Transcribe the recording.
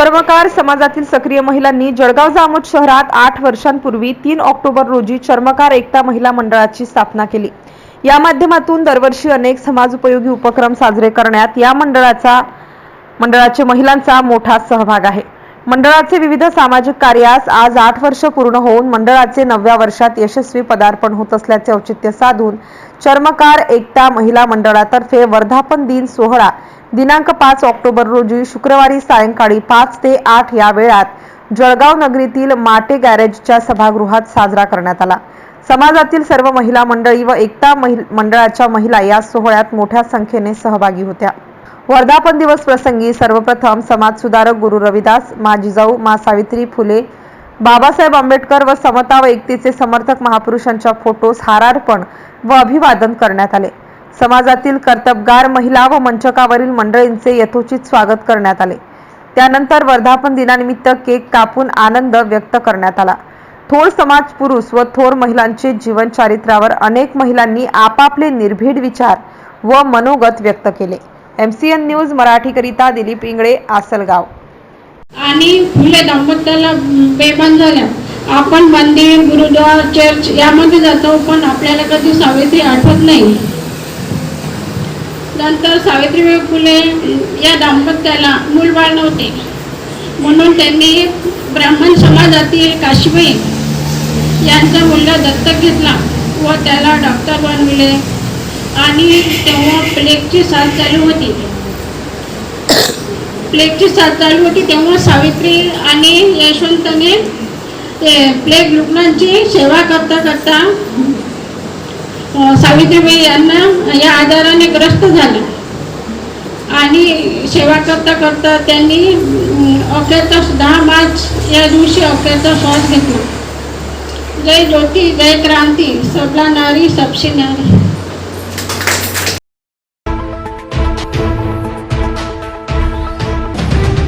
चर्मकार समाजातील सक्रिय महिलांनी जळगाव जामोद शहरात आठ वर्षांपूर्वी तीन ऑक्टोबर रोजी चर्मकार एकता महिला मंडळाची स्थापना केली. या माध्यमातून दरवर्षी अनेक समाजोपयोगी उपक्रम साजरे करण्यात या मंडळाचा मंडळाचे महिलांचा मोठा सहभाग आहे. मंडळाचे विविध सामाजिक कार्यास आज आठ वर्ष पूर्ण होऊन मंडळाचे नवव्या वर्षात यशस्वी पदार्पण होत असल्याचे औचित्य साधून चर्मकार एकता महिला मंडळातर्फे वर्धापन दिन सोहळा दिनांक पाच ऑक्टोबर रोजी शुक्रवारी सायंकाळी पाच ते आठ या वेळात जळगाव नगरीतील माटे गॅरेजच्या सभागृहात साजरा करण्यात आला. समाजातील सर्व महिला मंडळी व एकता मंडळाच्या महिला या सोहळ्यात मोठ्या संख्येने सहभागी होत्या. वर्धापन दिवस प्रसंगी सर्वप्रथम समाजसुधारक गुरु रविदास मा जिजाऊ मा सावित्री फुले बाबासाहेब आंबेडकर व समता व एकतेचे समर्थक महापुरुषांच्या फोटोस हारार्पण व अभिवादन करण्यात आले. समाजातील कर्तबगार महिला व मंचकावरील मंडळींचे यथोचित स्वागत करण्यात आले. त्यानंतर वर्धापन दिनानिमित्त केक कापून आनंद व्यक्त करण्यात आला. थोर समाज पुरुष व थोर महिलांचे जीवन चारित्र्यावर अनेक महिलांनी आपापले निर्भीड विचार व मनोगत व्यक्त केले. एम सी एन न्यूज मराठीकरिता दिलीप इंगळे आसलगाव. आणि फुले दाम्पत्याला बेमान झाल्या. आपण मंदिर गुरुद्वार चर्च यामध्ये जातो पण आपल्याला कधी सावित्री आठवत नाही. नंतर सावित्रीबाई फुले या दाम्पत्याला मूलबाळ नव्हते. म्हणून त्यांनी ब्राह्मण समाजातील काशीबाई यांचा मुलगा दत्तक घेतला व त्याला डॉक्टर बनविले. आणि तेव्हा प्लेगची साथ चालू होती. प्लेगची साथ चालू होती तेव्हा सावित्री आणि यशवंतने ते प्लेग रुग्णांची सेवा करता करता सावित्रीबाई यांना या आजाराने ग्रस्त झाले. आणि सेवा करता करता त्यांनी अखेरचा दहा मार्च या दिवशी अखेरचा श्वास घेतला. जय ज्योती जय क्रांती सबला नारी सबशी नारी.